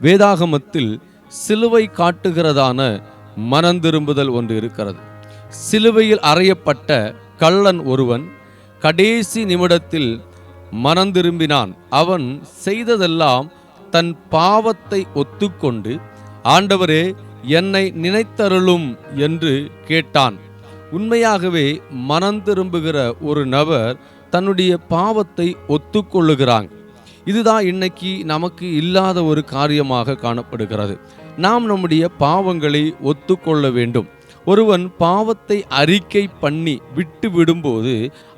வேதாகமத்தில் சிலுவை காட்டுகிறதான மனந்திரும்புதல் ஒன்று இருக்கிறது. சிலுவையில் அறையப்பட்ட கள்ளன் ஒருவன் கடைசி நிமிடத்தில் மனந்திரும்பினான். அவன் செய்ததெல்லாம் தன் பாவத்தை ஒத்துக்கொண்டு ஆண்டவரே என்னை நினைத்தருளும் என்று கேட்டான். உண்மையாகவே மனம் திரும்புகிற ஒரு நபர் தன்னுடைய பாவத்தை ஒத்துக்கொள்ளுகிறாங்க இதுதான் இன்னைக்கு நமக்கு இல்லாத ஒரு காரியமாக காணப்படுகிறது. நாம் நம்முடைய பாவங்களை ஒத்துக்கொள்ள வேண்டும். ஒருவன் பாவத்தை அறிக்கை பண்ணி விட்டு விடும்போது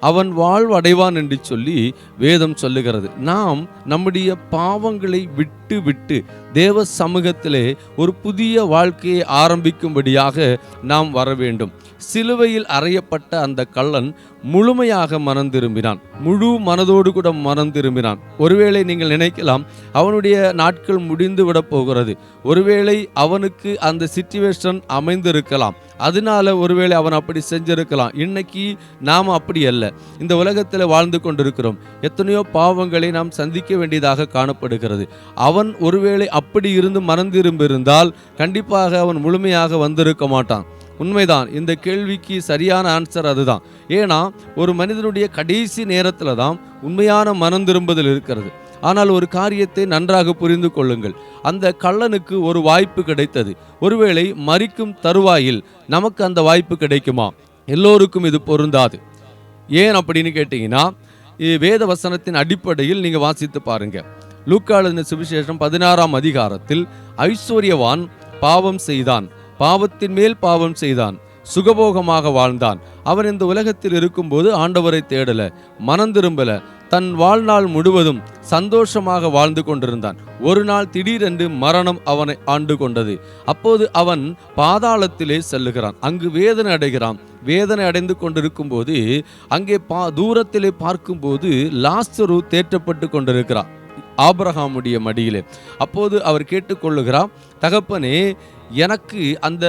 அவன் வாழ்வடைவான் என்று சொல்லி வேதம் சொல்லுகிறது. நாம் நம்முடைய பாவங்களை விட்டு விட்டு தேவ சமூகத்திலே ஒரு புதிய வாழ்க்கையை ஆரம்பிக்கும்படியாக நாம் வர வேண்டும். சிலுவையில் அறையப்பட்ட அந்த கள்ளன் முழுமையாக மனம் திரும்பினான். முழு மனதோடு கூட மனம் திரும்பினான். ஒருவேளை நீங்கள் நினைக்கலாம் அவனுடைய நாட்கள் முடிந்து விட போகிறது. ஒருவேளை அவனுக்கு அந்த சிச்சுவேஷன் அமைந்திருக்கலாம். அதனால ஒருவேளை அவன் அப்படி செஞ்சிருக்கலாம். இன்னைக்கு நாம் அப்படி அல்ல. இந்த உலகத்தில் வாழ்ந்து கொண்டிருக்கிறோம். எத்தனையோ பாவங்களை நாம் சந்திக்க வேண்டியதாக காணப்படுகிறது. அவன் ஒருவேளை அப்படி இருந்து மறந்திரும்பிருந்தால் கண்டிப்பாக அவன் முழுமையாக வந்திருக்க மாட்டான். உண்மைதான். இந்த கேள்விக்கு சரியான ஆன்சர் அதுதான். ஏன்னா ஒரு மனிதனுடைய கடைசி நேரத்தில் தான் உண்மையான மனம் திரும்புதல் இருக்கிறது. ஆனால் ஒரு காரியத்தை நன்றாக புரிந்து கொள்ளுங்கள். அந்த கள்ளனுக்கு ஒரு வாய்ப்பு கிடைத்தது. ஒருவேளை மறிக்கும் தருவாயில் நமக்கு அந்த வாய்ப்பு கிடைக்குமா? எல்லோருக்கும் இது பொருந்தாது. ஏன் அப்படின்னு கேட்டிங்கன்னா வேத வசனத்தின் அடிப்படையில் நீங்கள் வாசித்து பாருங்க. லூக்காளுதின சுவிசேஷம் பதினாறாம் அதிகாரத்தில் ஐஸ்வர்யவான் பாவம் செய்தான். பாவத்தின் மேல் பாவம் செய்தான். சுகபோகமாக வாழ்ந்தான். அவன் இந்த உலகத்தில் இருக்கும்போது ஆண்டவரை தேடல மனம் திரும்பல தன் வாழ்நாள் முழுவதும் சந்தோஷமாக வாழ்ந்து கொண்டிருந்தான். ஒரு நாள் திடீரென்று மரணம் அவனை ஆண்டு கொண்டது. அப்போது அவன் பாதாளத்திலே செல்லுகிறான். அங்கு வேதனை அடைகிறான். வேதனை அடைந்து கொண்டிருக்கும் போது அங்கே பா தூரத்திலே பார்க்கும்போது லாஸ்தரு தேற்றப்பட்டு கொண்டிருக்கிறான். ஆபிரகாமுடைய மடியிலே. அப்போது அவர் கேட்டுக்கொள்ளுகிறார் தகப்பனே எனக்கு அந்த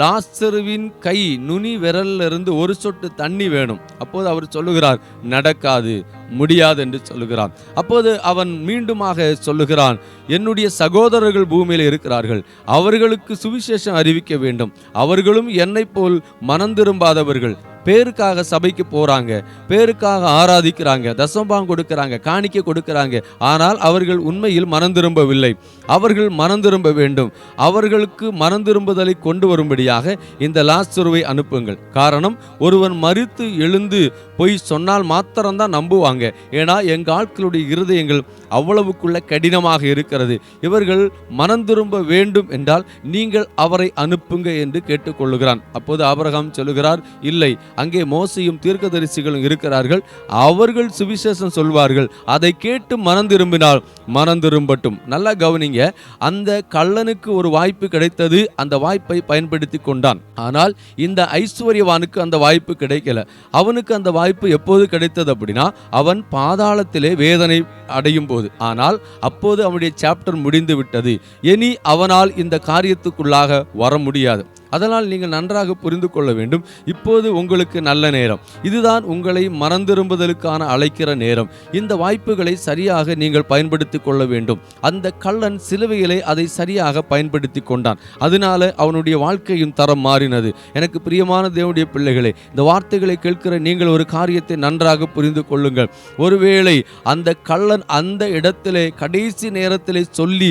லாஸ்தருவின் கை நுனி விரல்ல இருந்து ஒரு சொட்டு தண்ணி வேணும். அப்போது அவர் சொல்லுகிறார் நடக்காது முடியாது என்று சொல்லுகிறான் அப்போது அவன் மீண்டுமாக சொல்லுகிறான் என்னுடைய சகோதரர்கள் பூமியில் இருக்கிறார்கள். அவர்களுக்கு சுவிசேஷம் அறிவிக்க வேண்டும். அவர்களும் என்னைப் போல் மனம் திரும்பாதவர்கள். பேருக்காக சபைக்கு போகிறாங்க பேருக்காக ஆராதிக்கிறாங்க தசம்பாம் கொடுக்குறாங்க காணிக்க கொடுக்குறாங்க. ஆனால் அவர்கள் உண்மையில் மனந்திரும்பவில்லை அவர்கள் மனந்திரும்ப வேண்டும். அவர்களுக்கு மனந்திரும்புதலை கொண்டு வரும்படியாக இந்த லாஸ்துருவை அனுப்புங்கள். காரணம் ஒருவன் மறித்து எழுந்து போய் சொன்னால் மாத்திரம்தான் நம்புவாங்க. ஏன்னா எங்கள் ஆட்களுடைய இருதயங்கள் அவ்வளவுக்குள்ள கடினமாக இருக்கிறது. இவர்கள் மனந்திரும்ப வேண்டும் என்றால் நீங்கள் அவரை அனுப்புங்க என்று கேட்டுக்கொள்ளுகிறான். அப்போது ஆபிரகாம் சொல்லுகிறார் இல்லை அங்கே மோசையும் தீர்க்கதரிசிகளும் இருக்கிறார்கள். அவர்கள் சுவிசேஷம் சொல்வார்கள். அதை கேட்டு மனம் திரும்பினால் மனம் திரும்பட்டும். நல்லா கவனிங்க. அந்த கள்ளனுக்கு ஒரு வாய்ப்பு கிடைத்தது. அந்த வாய்ப்பை பயன்படுத்தி கொண்டான். ஆனால் இந்த ஐஸ்வர்யவானுக்கு அந்த வாய்ப்பு கிடைக்கல. அவனுக்கு அந்த வாய்ப்பு எப்போது கிடைத்தது அப்படின்னா அவன் பாதாளத்திலே வேதனை அடையும் போது ஆனால் அப்போது அவனுடைய சாப்டர் முடிந்து விட்டது இனி அவனால் இந்த காரியத்துக்குள்ளாக வர முடியாது. அதனால் நீங்கள் நன்றாக புரிந்து கொள்ள வேண்டும். இப்போது உங்களுக்கு நல்ல நேரம். இதுதான் உங்களை மறந்திரும்புதலுக்கான அழைக்கிற நேரம். இந்த வாய்ப்புகளை சரியாக நீங்கள் பயன்படுத்தி கொள்ள வேண்டும். அந்த கள்ளன் சிலுவையிலே அதை சரியாக பயன்படுத்தி கொண்டான். அதனால அவனுடைய வாழ்க்கையும் தரம் மாறினது. எனக்கு பிரியமான தேவனுடைய பிள்ளைகளே இந்த வார்த்தைகளை கேட்கிற நீங்கள் ஒரு காரியத்தை நன்றாக புரிந்து கொள்ளுங்கள். ஒருவேளை அந்த கள்ளன் அந்த இடத்திலே கடைசி நேரத்திலே சொல்லி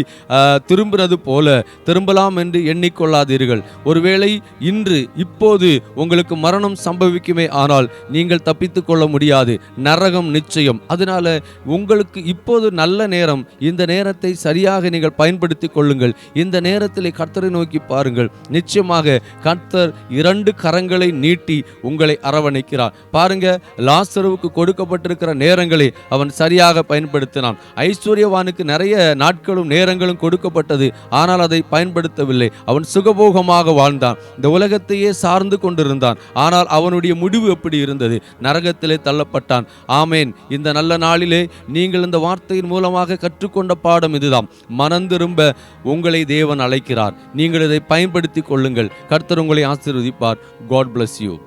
திரும்புறது போல திரும்பலாம் என்று எண்ணிக்கொள்ளாதீர்கள். ஒருவேளை இன்று இப்போது உங்களுக்கு மரணம் சம்பவிக்குமே ஆனால் நீங்கள் தப்பித்து கொள்ள முடியாது. நரகம் நிச்சயம். அதனால உங்களுக்கு இப்போது நல்ல நேரம். இந்த நேரத்தை சரியாக நீங்கள் பயன்படுத்திக் கொள்ளுங்கள். இந்த நேரத்திலே கர்த்தரை நோக்கி பாருங்கள். நிச்சயமாக கர்த்தர் இரண்டு கரங்களை நீட்டி உங்களை அரவணைக்கிறார். பாருங்க லாசருவுக்கு கொடுக்கப்பட்டிருக்கிற நேரங்களை அவன் சரியாக பயன்படுத்தினான். ஐஸ்வர்யவானுக்கு நிறைய நாட்களும் நேரங்களும் கொடுக்கப்பட்டது. ஆனால் அதை பயன்படுத்தவில்லை. அவன் சுகபோகமாக வாழ்ந்தான். இந்த உலகத்தையே சார்ந்து கொண்டிருந்தான். ஆனால் அவனுடைய முடிவு எப்படி இருந்தது? நரகத்திலே தள்ளப்பட்டான். ஆமேன். இந்த நல்ல நாளிலே நீங்கள் இந்த வார்த்தையின் மூலமாக கற்றுக்கொண்ட பாடம் இதுதான். மனந்திரும்ப உங்களை தேவன் அழைக்கிறார். நீங்கள் இதை பயன்படுத்திக் கொள்ளுங்கள். கர்த்தர் உங்களை ஆசீர்வதிப்பார். God bless you